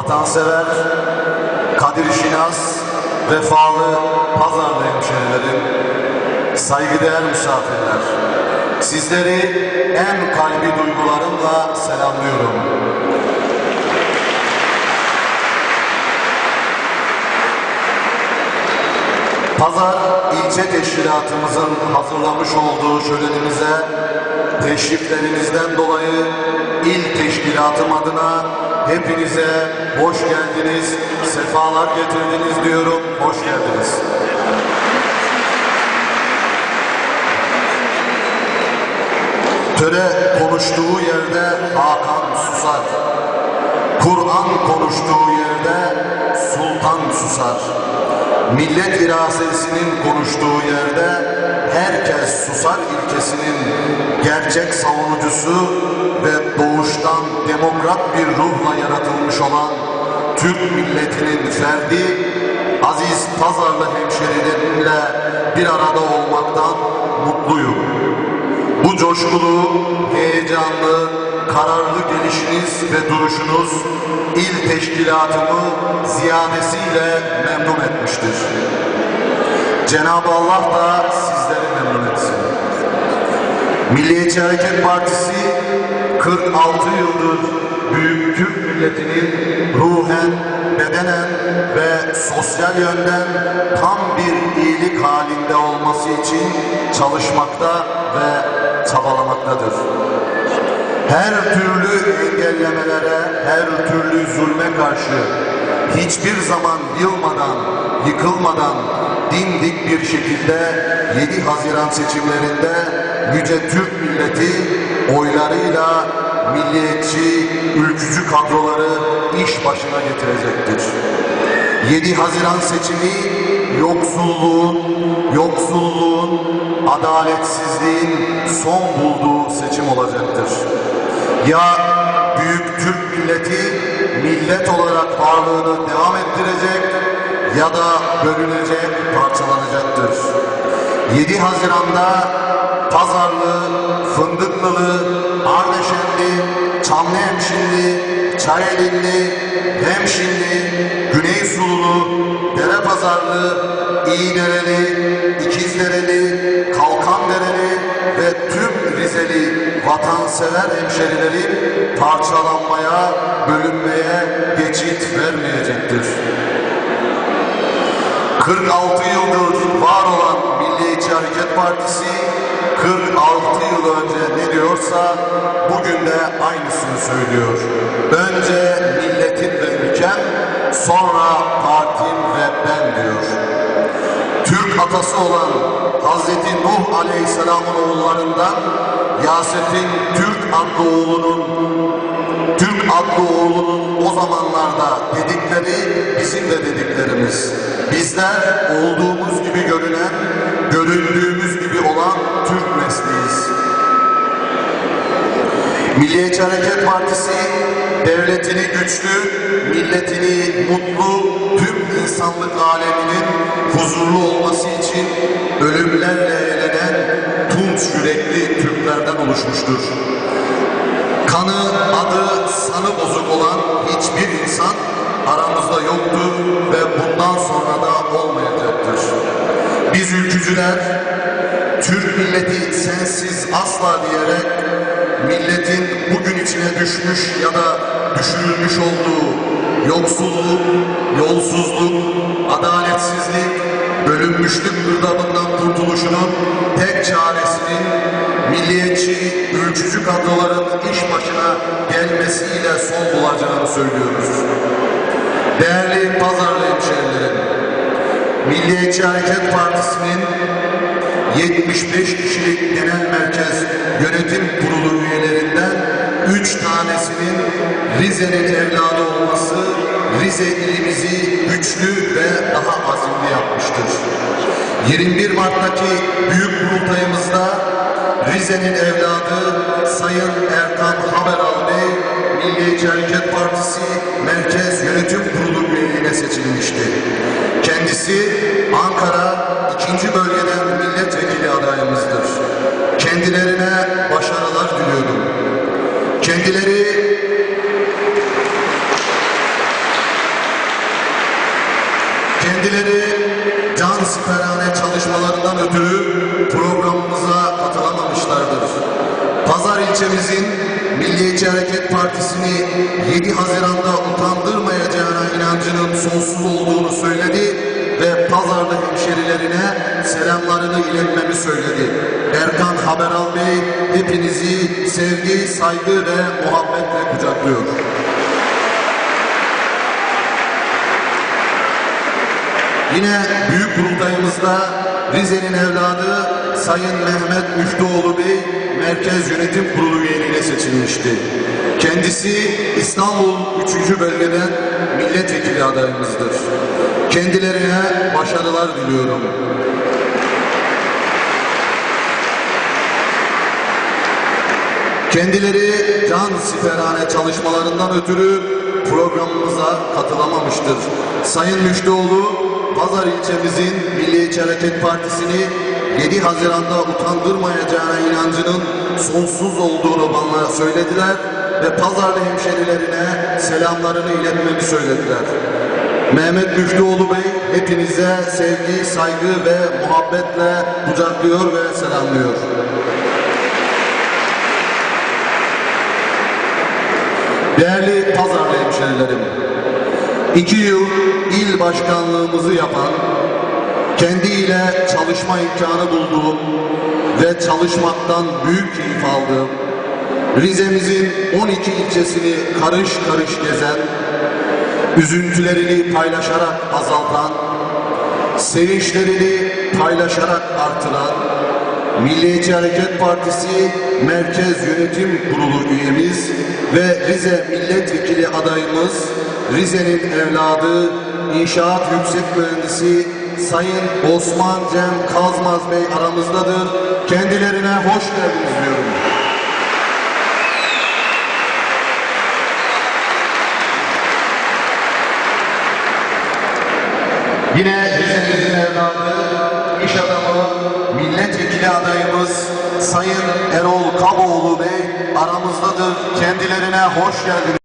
vatansever, kadir şinas, vefalı pazarlı hemşehrilerim, saygıdeğer misafirler, sizleri en kalbi duygularımla selamlıyorum. Pazar ilçe teşkilatımızın hazırlamış olduğu şölenimize teşriflerinizden dolayı il teşkilatım adına hepinize hoş geldiniz, sefalar getirdiniz diyorum, hoş geldiniz. Töre konuştuğu yerde Hakan susar. Kur'an konuştuğu yerde sultan susar. Millet iradesinin konuştuğu yerde herkes susar ilkesinin gerçek savunucusu ve doğuştan demokrat bir ruhla yaratılmış olan Türk milletinin ferdi aziz pazarlı hemşerilerimle bir arada olmaktan mutluyum. Bu coşkulu, heyecanlı, kararlı gelişiniz ve duruşunuz il teşkilatımı ziyadesiyle memnun etmiştir. Cenab-ı Allah da sizleri memnun etsin. Milliyetçi Hareket Partisi 46 yıldır büyük Türk milletinin ruhen, bedenen ve sosyal yönden tam bir iyilik halinde olması için çalışmakta ve çabalamaktadır. Her türlü engellemelere, her türlü zulme karşı hiçbir zaman yılmadan, yıkılmadan dimdik bir şekilde 7 Haziran seçimlerinde yüce Türk milleti oylarıyla milliyetçi, ülkücü kadroları iş başına getirecektir. 7 Haziran seçimi yoksulluğun, yoksulluğun, adaletsizliğin son bulduğu seçim olacaktır. Ya büyük Türk milleti millet olarak varlığını devam ettirecek ya da bölünecek, parçalanacaktır. 7 Haziran'da Pazarlı, Fındıklılı, Ardeşenli, Çamlıhemşinli, Çayelilli, Hemşinli, Güney Sululu, Derepazarlı, İğdereli, İkizdereli, Kalkandereli ve tüm Rizeli vatansever hemşerilerim parçalanmaya, bölünmeye geçit vermeyecektir. 46 yıldır var olan Milliyetçi Hareket Partisi 46 yıl önce ne diyorsa bugün de aynısını söylüyor. Önce milletim ve ülkem, sonra partim ve ben diyor. Türk atası olan Hazreti Nuh Aleyhisselam'ın oğullarından Yasef'in Türk adlı oğlunun Türk adlı oğlunun o zamanlarda dedikleri bizim de dediklerimiz. Bizler olduğumuz gibi görünen, Milliyetçi Hareket Partisi devletini güçlü, milletini mutlu, tüm insanlık aleminin huzurlu olması için ölümlerle elenen tunç yürekli Türklerden oluşmuştur. Kanı, adı, sanı bozuk olan hiçbir insan aramızda yoktur ve bundan sonra da olmayacaktır. Biz ülkücüler, Türk milleti sensiz asla diyerek milletin bugün içine düşmüş ya da düşürülmüş olduğu yoksulluk, yolsuzluk, adaletsizlik, bölünmüşlük girdabından kurtuluşunun tek çaresinin milliyetçi, ülkücü kadroların iş başına gelmesiyle son bulacağını söylüyoruz. Değerli pazarlı hemşehrilerim, Milliyetçi Hareket Partisi'nin 75 kişilik genel merkez yönetim kurulu üyelerinden 3 tanesinin Rize'nin evladı olması Rize ilimizi güçlü ve daha azimli yapmıştır. 21 Mart'taki büyük kurultayımızda Rize'nin evladı Sayın Erkan Haberal Bey Milliyetçi Hareket Partisi Merkez Yönetim Kurulu üyeliğine seçilmişti. Kendisi başarılar diliyorum. Kendileri kendileri can siperhane çalışmalarından ötürü programımıza katılamamışlardır. Pazar ilçemizin Milliyetçi Hareket Partisi'ni 7 Haziran'da utandırmayacağına inancının sonsuz olduğunu söyledi ve Pazarlı hemşerilerine selamlarını iletmemi söyledi. Erkan Haberal Bey hepinizi sevgi, saygı ve muhabbetle kucaklıyor. Yine büyük kurultayımızda Rize'nin evladı Sayın Mehmet Müftüoğlu Merkez Yönetim Kurulu üyeliğine seçilmişti. Kendisi İstanbul 3. bölgeden milletvekili adayımızdır. Kendilerine başarılar diliyorum. Kendileri can siperhane çalışmalarından ötürü programımıza katılamamıştır. Sayın Müftüoğlu, Pazar ilçemizin Milliyetçi Hareket Partisi'ni 7 Haziran'da utandırmayacağına inancının sonsuz olduğunu bana söylediler ve Pazarlı hemşerilerine selamlarını iletmemi söylediler. Mehmet Müftüoğlu Bey hepinize sevgi, saygı ve muhabbetle kucaklıyor ve selamlıyor. Değerli Pazarlı hemşerilerim, iki yıl il başkanlığımızı yapan, kendiyle çalışma imkanı bulduğum ve çalışmaktan büyük keyif aldığım, Rize'mizin 12 ilçesini karış karış gezen, üzüntülerini paylaşarak azaltan, sevinçlerini paylaşarak artıran, Milliyetçi Hareket Partisi Merkez Yönetim Kurulu üyemiz ve Rize Milletvekili adayımız, Rize'nin evladı, İnşaat Yüksek Mühendisi Sayın Osman Cem Kazmaz Bey aramızdadır. Kendilerine hoş geldiniz diyorum. Yine Rize'mizin evladı, iş adamı, milletvekili adayımız Sayın Erol Kaboğlu Bey aramızdadır. Kendilerine hoş geldiniz.